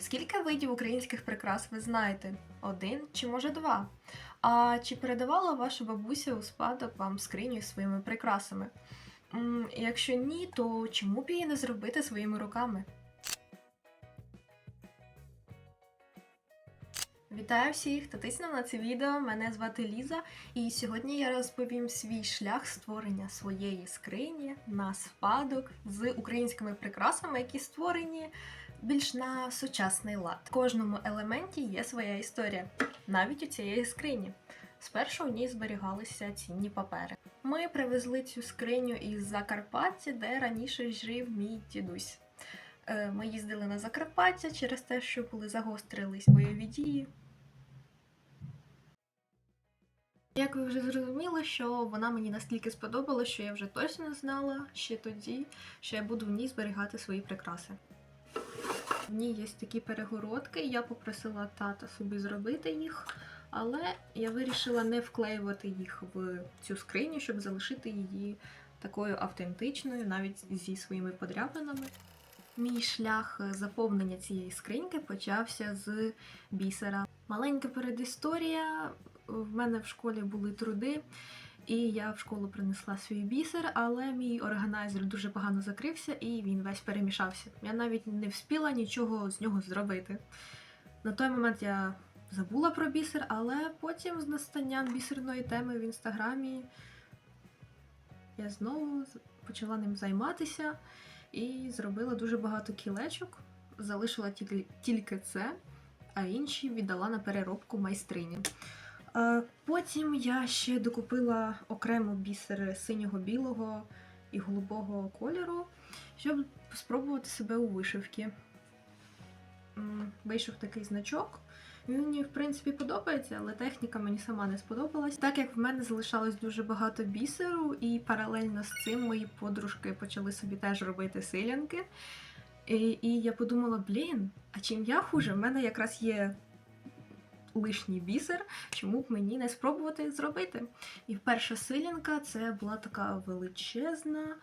Скільки видів українських прикрас ви знаєте? Один чи може два? А чи передавала ваша бабуся у спадок вам скриню своїми прикрасами? Якщо ні, то чому б її не зробити своїми руками? Вітаю всіх, хто тиснув на це відео. Мене звати Ліза, і сьогодні я розповім свій шлях створення своєї скрині на спадок з українськими прикрасами, які створені більш на сучасний лад. В кожному елементі є своя історія, навіть у цієї скрині. Спершу у ній зберігалися цінні папери. Ми привезли цю скриню із Закарпаття, де раніше жив мій дідусь. Е, Ми їздили на Закарпаття через те, що були загострились бойові дії. Як ви вже зрозуміли, що вона мені настільки сподобалась, що я вже точно знала ще тоді, що я буду в ній зберігати свої прикраси. Ній є такі перегородки, я попросила тата собі зробити їх, але я вирішила не вклеювати їх в цю скриню, щоб залишити її такою автентичною, навіть зі своїми подряпинами. Мій шлях заповнення цієї скриньки почався з бісера. Маленька передісторія. В мене в школі були труди, і я в школу принесла свій бісер, але мій органайзер дуже погано закрився і він весь перемішався. Я навіть не вспіла нічого з нього зробити. На той момент я забула про бісер, але потім з настанням бісерної теми в інстаграмі я знову почала ним займатися і зробила дуже багато кілечок. Залишила тільки, це, а інші віддала на переробку майстрині. Потім я ще докупила окремо бісери синього, білого і голубого кольору, щоб спробувати себе у вишивці. Вийшов такий значок. Він мені, в принципі, подобається, але техніка мені сама не сподобалась. Так як в мене залишалось дуже багато бісеру, і паралельно з цим мої подружки почали собі теж робити силянки. І, і я подумала: блін, а чим я хуже? В мене якраз є лишній бісер, чому б мені не спробувати зробити? І перша силінка це була така величезна. е,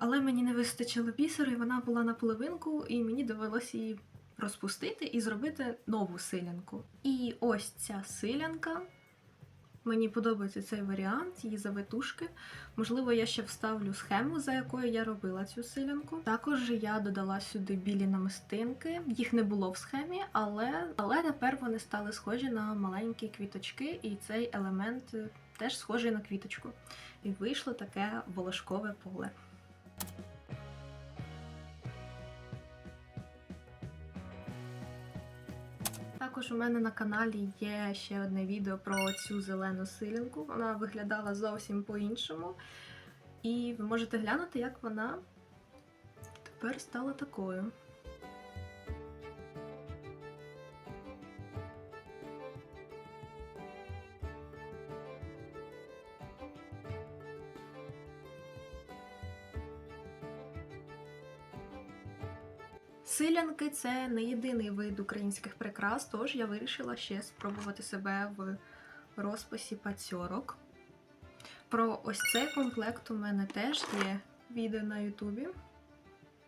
Але мені не вистачило бісеру, і вона була на половинку, і мені довелося її розпустити і зробити нову силянку. І ось ця силянка. Мені подобається цей варіант, її завитушки. Можливо, я ще вставлю схему, за якою я робила цю силянку. Також я додала сюди білі намистинки. Їх не було в схемі, але, але тепер вони стали схожі на маленькі квіточки, і цей елемент е, теж схожий на квіточку. І вийшло таке волошкове поле. Також у мене на каналі є ще одне відео про цю зелену силянку. Вона виглядала зовсім по-іншому. І ви можете глянути, як вона тепер стала такою. Силянки це не єдиний вид українських прикрас, тож я вирішила ще спробувати себе в розписі пацьорок. Про ось цей комплект у мене теж є відео на Ютубі.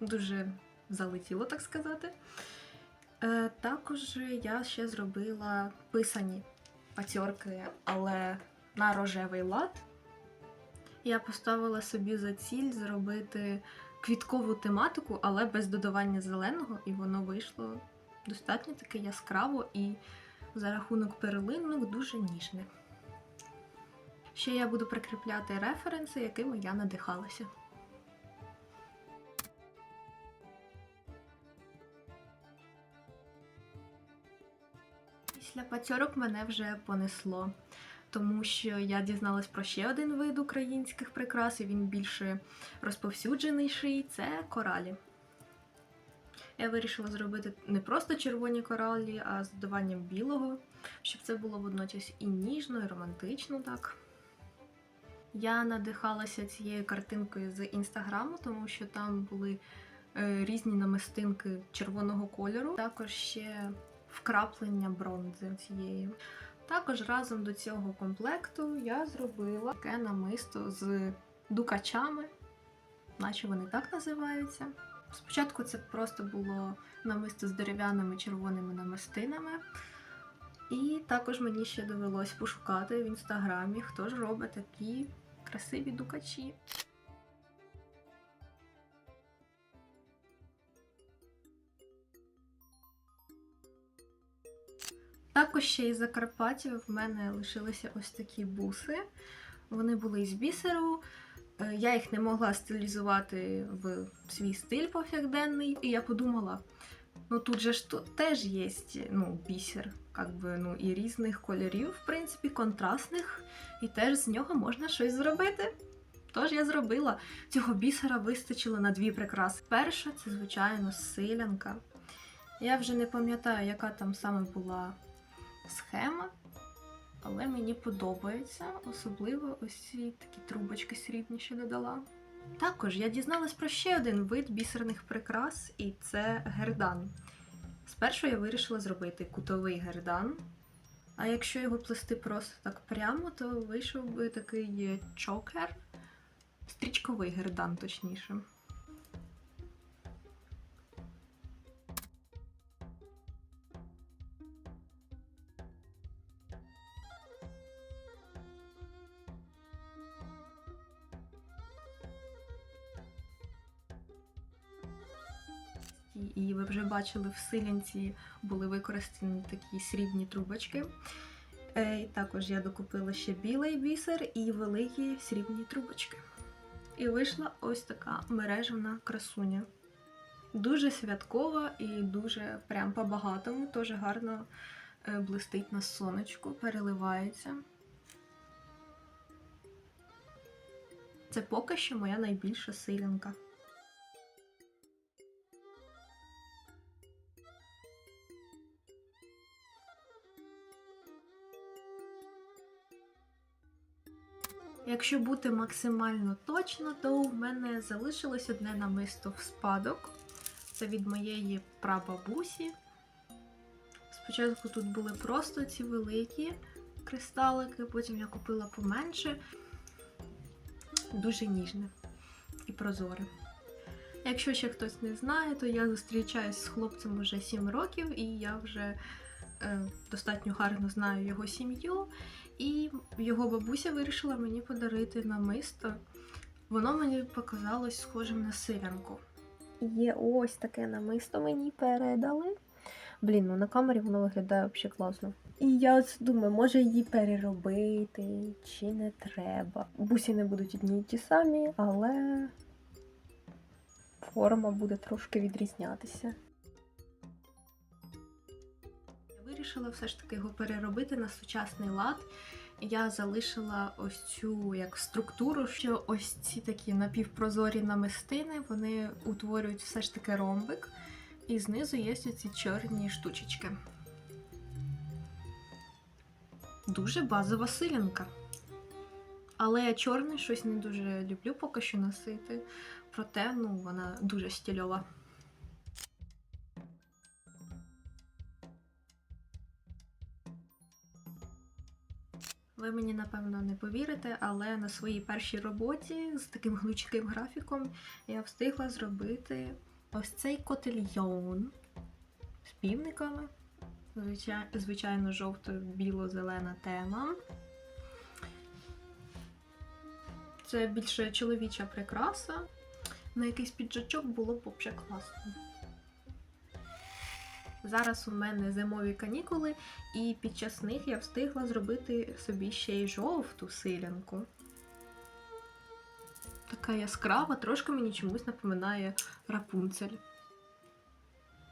Дуже залетіло, так сказати. Е, також я ще зробила писані пацьорки, але на рожевий лад. Я поставила собі за ціль зробити квіткову тематику, але без додавання зеленого, і воно вийшло достатньо таке яскраво і за рахунок перлинок дуже ніжне. Ще я буду прикріпляти референси, якими я надихалася. Після пацьорок мене вже понесло, тому що я дізналась про ще один вид українських прикрас, і він більше розповсюдженіший це коралі. Я вирішила зробити не просто червоні коралі, а з додаванням білого, щоб це було водночас і ніжно, і романтично так. Я надихалася цією картинкою з інстаграму, тому що там були е, різні намистинки червоного кольору, також ще вкраплення бронзи цієї. Також разом до цього комплекту я зробила таке намисто з дукачами, наче вони так називаються. Спочатку це просто було намисто з дерев'яними червоними намистинами. І також мені ще довелось пошукати в інстаграмі, хто ж робить такі красиві дукачі. Також ще із Закарпаття в мене лишилися ось такі буси. Вони були із бісеру. Е, Я їх не могла стилізувати в свій стиль повсякденний, і я подумала: ну тут же ж теж є ну, бісер, как би, ну, і різних кольорів, в принципі, контрастних, і теж з нього можна щось зробити. Тож я зробила. Цього бісера вистачило на дві прикраси. Перша це, звичайно, силянка. Я вже не пам'ятаю, яка там саме була схема, але мені подобається, особливо ось ці такі трубочки срібні ще додала. Також я дізналась про ще один вид бісерних прикрас, і це гердан. Спершу я вирішила зробити кутовий гердан. А якщо його плести просто так прямо, то вийшов би такий чокер, стрічковий гердан, точніше. І ви вже бачили, в силянці були використані такі срібні трубочки. Е, і також я докупила ще білий бісер і великі срібні трубочки. І вийшла ось така мережевна красуня. Дуже святкова і дуже прям по-багатому, теж гарно е, блистить на сонечку, переливається. Це поки що моя найбільша силянка. Якщо бути максимально точно, то в мене залишилось одне намисто в спадок. Це від моєї прабабусі. Спочатку тут були просто ці великі кристалики, потім я купила поменше. Дуже ніжне і прозоре. Якщо ще хтось не знає, то я зустрічаюсь з хлопцем уже 7 років, і я вже е, достатньо гарно знаю його сім'ю. І його бабуся вирішила мені подарити намисто. Воно мені показалось схожим на силянку. Є ось таке намисто мені передали. Блін, ну на камері воно виглядає взагалі класно. І я от думаю, може її переробити чи не треба. Бусі не будуть одні й ті самі, але форма буде трошки відрізнятися. Вирішила все ж таки його переробити на сучасний лад. Я залишила ось цю як структуру, що ось ці такі напівпрозорі намистини вони утворюють все ж таки ромбик, і знизу є ці чорні штучечки. Дуже базова силянка. Але я чорний щось не дуже люблю поки що носити. Проте, ну, вона дуже стильова. Ви мені напевно не повірите, але на своїй першій роботі з таким гнучким графіком я встигла зробити ось цей котельйон з півниками. Звичай- Звичайно, жовто-біло-зелена тема. Це більше чоловіча прикраса. На якийсь піджачок було б взагалі класно. Зараз у мене зимові канікули, і під час них я встигла зробити собі ще й жовту силянку. Така яскрава, трошки мені чомусь напоминає Рапунцель.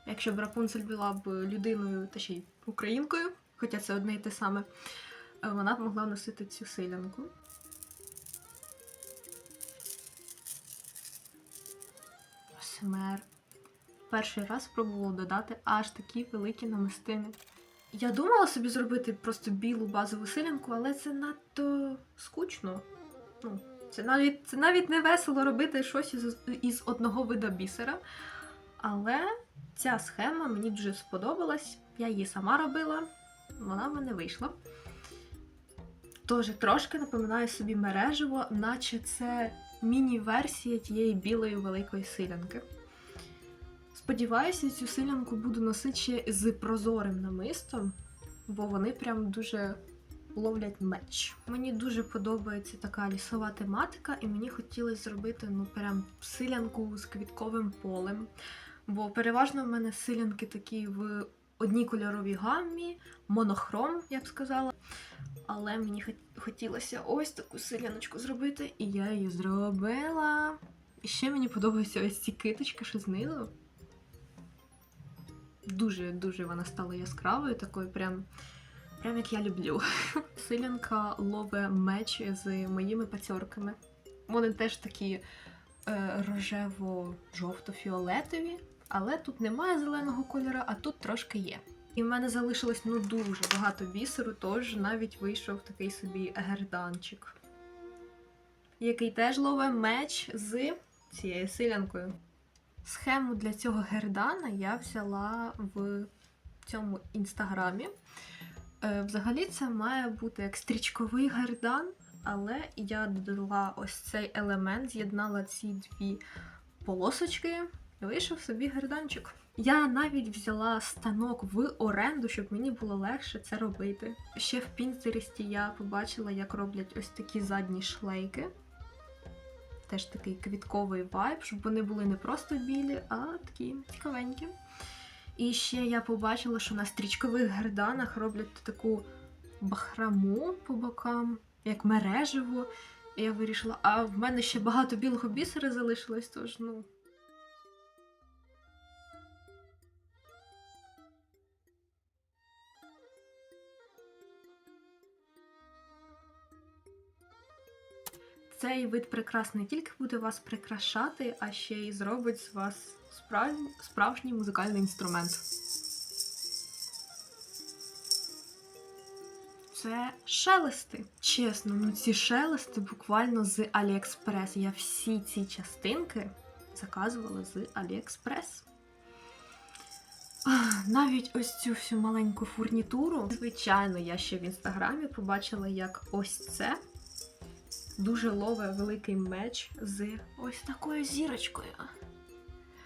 Якщо б Рапунцель була б людиною, та ще й українкою, хоча це одне і те саме, е, вона б могла носити цю силянку. Смер. Перший раз спробувала додати аж такі великі намистини. Я думала собі зробити просто білу базову силянку, але це надто скучно. Ну, це навіть, це навіть не весело робити щось із, із одного вида бісера. Але ця схема мені дуже сподобалась. Я її сама робила, вона в мене вийшла. Тож трошки напоминаю собі мережево, наче це міні-версія тієї білої великої силянки. Сподіваюся, цю силянку буду носити ще з прозорим намистом, бо вони прям дуже ловлять меч. Мені дуже подобається така лісова тематика, і мені хотілося зробити ну прям силянку з квітковим полем. Бо переважно в мене силянки такі в одній кольоровій гаммі, монохром, я б сказала. Але мені хотілося ось таку силяночку зробити, і я її зробила. І ще мені подобається ось ці киточки, що знизу. Дуже-дуже вона стала яскравою, такою прям, прям як я люблю. Силянка лове меч з моїми пацьорками. Вони теж такі е, рожево-жовто-фіолетові, але тут немає зеленого кольору, а тут трошки є. І в мене залишилось ну дуже багато бісеру, тож навіть вийшов такий собі герданчик, який теж ловить меч з цією силянкою. Схему для цього гердана я взяла в цьому інстаграмі. Е, Взагалі це має бути як стрічковий гердан, але я додала ось цей елемент, з'єднала ці дві полосочки, і вийшов собі герданчик. Я навіть взяла станок в оренду, щоб мені було легше це робити. Ще в Пінтересті я побачила, як роблять ось такі задні шлейки. Теж такий квітковий вайб, щоб вони були не просто білі, а такі цікавенькі. І ще я побачила, що на стрічкових герданах роблять таку бахраму по бокам, як мережеву. І я вирішила, а в мене ще багато білого бісера залишилось, тож ну. Цей вид прикрас не тільки буде вас прикрашати, а ще й зробить з вас справжній, справжній музикальний інструмент. Це шелести. Чесно, ну ці шелести буквально з Аліекспрес. Я всі ці частинки заказувала з Аліекспрес. Навіть ось цю всю маленьку фурнітуру. Звичайно, я ще в інстаграмі побачила, як ось це дуже лове великий меч з ось такою зірочкою.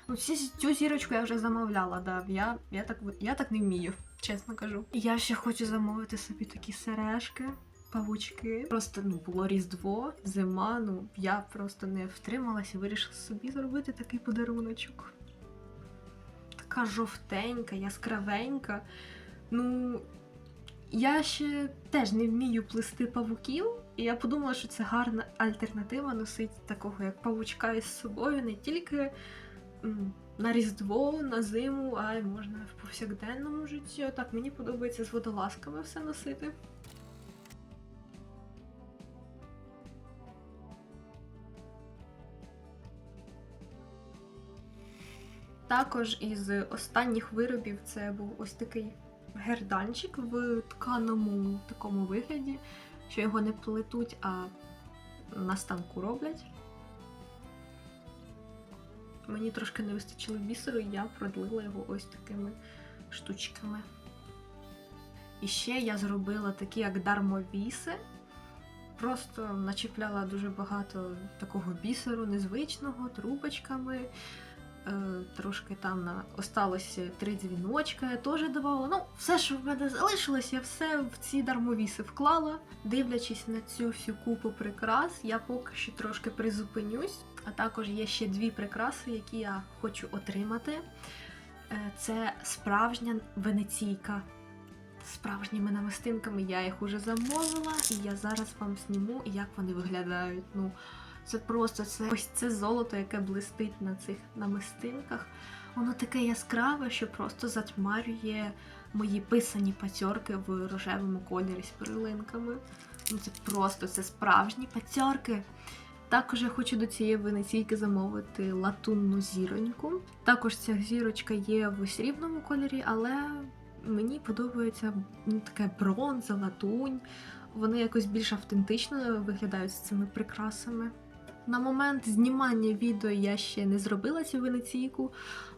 Ну, цю зірочку я вже замовляла, да. Я, я, так, я так не вмію, чесно кажу. Я ще хочу замовити собі такі сережки, павучки. Просто ну, було Різдво, зима, ну я просто не втрималася і вирішила собі зробити такий подаруночок. Така жовтенька, яскравенька. Ну, я ще теж не вмію плести павуків, і я подумала, що це гарна альтернатива носити такого як павучка із собою не тільки на Різдво, на зиму, а й можна в повсякденному житті. Так, мені подобається з водолазками все носити. Також із останніх виробів це був ось такий герданчик в тканому такому вигляді, що його не плетуть, а на станку роблять. Мені трошки не вистачило бісеру, і я продлила його ось такими штучками. І ще я зробила такі як дармовіси. Просто начіпляла дуже багато такого бісеру незвичного, трубочками. Е, трошки там на осталося три дзвіночка, я теж давала. Ну, все, що в мене залишилось, я все в ці дармовіси вклала. Дивлячись на цю всю купу прикрас, я поки що трошки призупинюсь. А також є ще дві прикраси, які я хочу отримати. Е, Це справжня венеційка. Справжніми намистинками я їх уже замовила, і я зараз вам зніму, як вони виглядають. Ну, це просто це ось це золото, яке блистить на цих намистинках. Воно таке яскраве, що просто затьмарює мої писані пацьорки в рожевому кольорі з перлинками. Ну це просто це справжні пацьорки. Також я хочу до цієї венеційки замовити латунну зіроньку. Також ця зірочка є в срібному кольорі, але мені подобається ну, таке бронза, латунь. Вони якось більш автентично виглядають з цими прикрасами. На момент знімання відео я ще не зробила цю венеційку,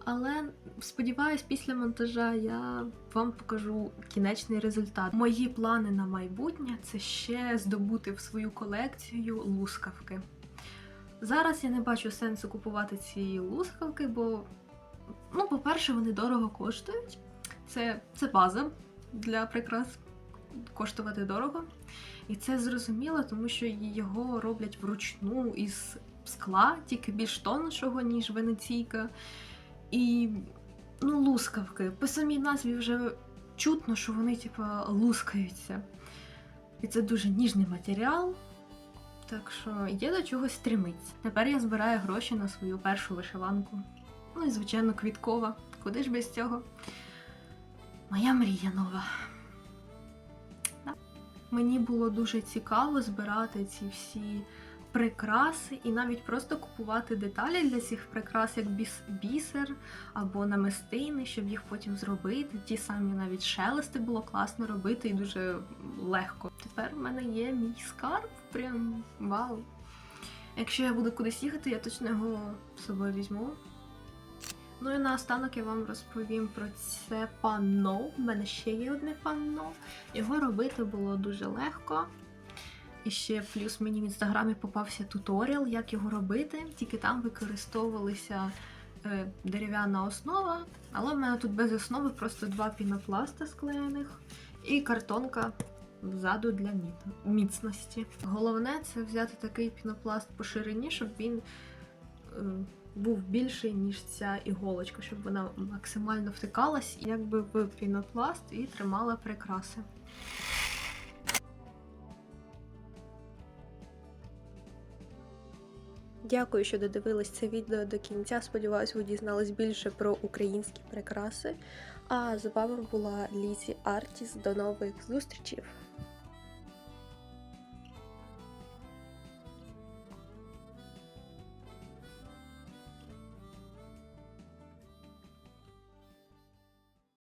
але сподіваюсь, після монтажа я вам покажу кінечний результат. Мої плани на майбутнє це ще здобути в свою колекцію лускавки. Зараз я не бачу сенсу купувати ці лускавки, бо Ну, по-перше, вони дорого коштують. Це, це база для прикрас коштувати дорого. І це зрозуміло, тому що його роблять вручну із скла, тільки більш тоншого, ніж венеційка. І ну, лускавки. По самій назві вже чутно, що вони, типа, лускаються. І це дуже ніжний матеріал. Так що є до чогось стремиться. Тепер я збираю гроші на свою першу вишиванку. Ну і, звичайно, квіткова. Куди ж без цього? Моя мрія нова. Мені було дуже цікаво збирати ці всі прикраси і навіть просто купувати деталі для цих прикрас, як біс- бісер або намистини, щоб їх потім зробити. Ті самі навіть шелести було класно робити і дуже легко. Тепер в мене є мій скарб. Прям вау. Якщо я буду кудись їхати, я точно його з собою візьму. Ну і наостанок я вам розповім про це панно. У мене ще є одне панно. Його робити було дуже легко. І ще плюс мені в інстаграмі попався туторіал, як його робити. Тільки там використовувалися е, дерев'яна основа, але в мене тут без основи просто два пінопласта склеєних і картонка ззаду для міцності. Головне це взяти такий пінопласт по ширині, щоб він е, був більший, ніж ця іголочка, щоб вона максимально втикалась якби в пінопласт і тримала прикраси. Дякую, що додивились це відео до кінця. Сподіваюсь, ви дізнались більше про українські прикраси. А з вами була Лізі Артіс. До нових зустрічей!